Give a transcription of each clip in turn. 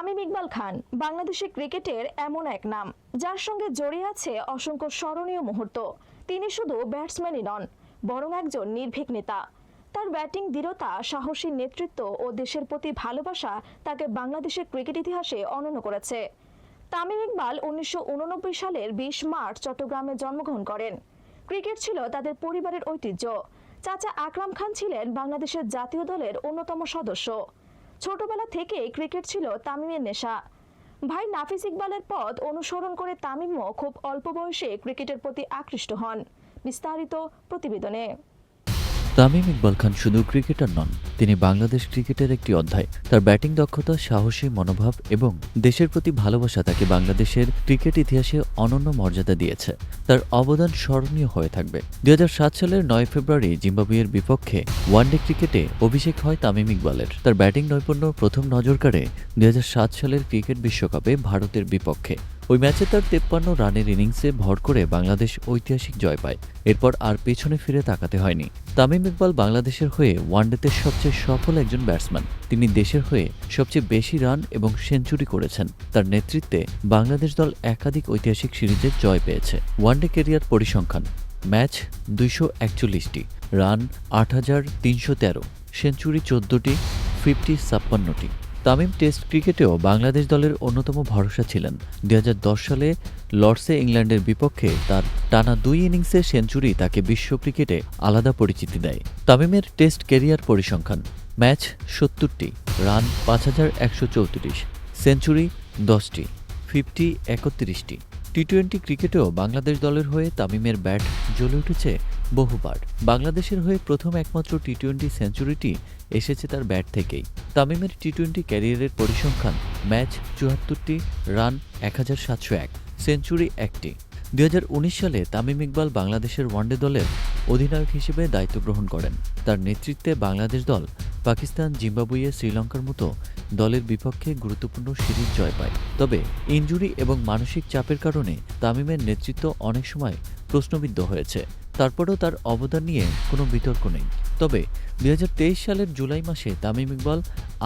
তামিম ইকবাল খান বাংলাদেশের ক্রিকেটের এমন এক নাম, যার সঙ্গে জড়িয়ে আছে অসংখ্য স্মরণীয় মুহূর্ত। তিনি শুধু ব্যাটসম্যানই নন, বরং একজন নির্ভীক নেতা। তার ব্যাটিং দৃঢ়তা, সাহসী নেতৃত্ব ও দেশের প্রতি ভালোবাসা তাকে বাংলাদেশের ক্রিকেট ইতিহাসে অনন্য করেছে। তামিম ইকবাল উনিশশো উননব্বই সালের বিশ মার্চ চট্টগ্রামে জন্মগ্রহণ করেন। ক্রিকেট ছিল তাদের পরিবারের ঐতিহ্য। চাচা আকরাম খান ছিলেন বাংলাদেশের জাতীয় দলের অন্যতম সদস্য। ছোটবেলা থেকেই ক্রিকেট ছিল তামিমের নেশা। ভাই নাফিস ইকবালের পদ অনুসরণ করে তামিমও খুব অল্প বয়সে ক্রিকেটের প্রতি আকৃষ্ট হন বিস্তারিত প্রতিবেদনে। তামিম ইকবাল খান শুধু ক্রিকেটার নন, তিনি বাংলাদেশ ক্রিকেটের একটি অধ্যায়। তার ব্যাটিং দক্ষতা, সাহসী মনোভাব এবং দেশের প্রতি ভালোবাসা তাকে বাংলাদেশের ক্রিকেট ইতিহাসে অনন্য মর্যাদা দিয়েছে। তার অবদান স্মরণীয় হয়ে থাকবে। দুই হাজার সাত সালের নয় ফেব্রুয়ারি জিম্বাবুয়ের বিপক্ষে ওয়ানডে ক্রিকেটে অভিষেক হয় তামিম ইকবালের। তার ব্যাটিং নৈপুণ্য প্রথম নজর কাড়ে সাত সালের ক্রিকেট বিশ্বকাপে ভারতের বিপক্ষে। ওই ম্যাচে তার তেপ্পান্ন রানের ইনিংসে ভর করে বাংলাদেশ ঐতিহাসিক জয় পায়। এরপর আর পেছনে ফিরে তাকাতে হয়নি। তামিম ইকবাল বাংলাদেশের হয়ে ওয়ানডেতে সবচেয়ে সফল একজন ব্যাটসম্যান। তিনি দেশের হয়ে সবচেয়ে বেশি রান এবং সেঞ্চুরি করেছেন। তার নেতৃত্বে বাংলাদেশ দল একাধিক ঐতিহাসিক সিরিজে জয় পেয়েছে। ওয়ানডে কেরিয়ার পরিসংখ্যান। ম্যাচ দুইশো একচল্লিশটি। রান আট হাজার তিনশো তেরো। সেঞ্চুরি চোদ্দটি, ফিফটি ছাপ্পান্নটি। তামিম টেস্ট ক্রিকেটেও বাংলাদেশ দলের অন্যতম ভরসা ছিলেন। দু হাজার দশ সালে লর্ডসে ইংল্যান্ডের বিপক্ষে তার টানা দুই ইনিংসে সেঞ্চুরি তাকে বিশ্ব ক্রিকেটে আলাদা পরিচিতি দেয়। তামিমের টেস্ট ক্যারিয়ার পরিসংখ্যান, ম্যাচ সত্তরটি, রান পাঁচ হাজার একশো চৌত্রিশ, সেঞ্চুরি দশটি, ফিফটি একত্রিশটি। টি টোয়েন্টি ক্রিকেটেও বাংলাদেশ দলের হয়ে তামিমের ব্যাট জ্বলে উঠেছে বহুবার। বাংলাদেশের হয়ে প্রথম একমাত্র টি টোয়েন্টি সেঞ্চুরিটি এসেছে তার ব্যাট থেকেই। তামিমের টি টোয়েন্টি ক্যারিয়ারের পরিসংখ্যান ম্যাচ চুয়াত্তরটি রান এক হাজার সাতশো এক সেঞ্চুরি একটি। দুই হাজার উনিশ সালে তামিম ইকবাল বাংলাদেশের ওয়ানডে দলের অধিনায়ক হিসেবে দায়িত্ব গ্রহণ করেন। তার নেতৃত্বে বাংলাদেশ দল পাকিস্তান জিম্বাবুয়ে শ্রীলঙ্কার মতো দলের বিপক্ষে গুরুত্বপূর্ণ সিরিজ জয় পায়। তবে ইনজুরি এবং মানসিক চাপের কারণে তামিমের নেতৃত্ব অনেক সময় প্রশ্নবিদ্ধ হয়েছে। তারপরেও তার অবদান নিয়ে কোনো বিতর্ক নেই। তবে দুই হাজার তেইশ সালের জুলাই মাসে তামিম ইকবাল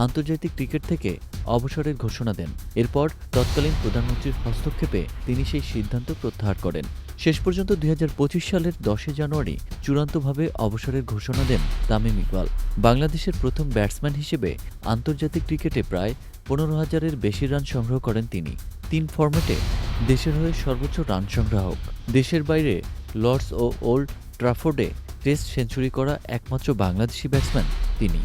আন্তর্জাতিক ক্রিকেট থেকে অবসরের ঘোষণা দেন। এরপর তৎকালীন প্রধানমন্ত্রীর হস্তক্ষেপে তিনি সেই সিদ্ধান্ত প্রত্যাহার করেন। শেষ পর্যন্ত দু হাজার পঁচিশ সালের দশই জানুয়ারি চূড়ান্তভাবে অবসরের ঘোষণা দেন তামিম ইকবাল। বাংলাদেশের প্রথম ব্যাটসম্যান হিসেবে আন্তর্জাতিক ক্রিকেটে প্রায় পনেরো হাজারের বেশি রান সংগ্রহ করেন তিনি। তিন ফরম্যাটে দেশের হয়ে সর্বোচ্চ রান সংগ্রাহক। দেশের বাইরে লর্ডস ও ওল্ড ট্রাফোর্ডে টেস্ট সেঞ্চুরি করা একমাত্র বাংলাদেশি ব্যাটসম্যান তিনি।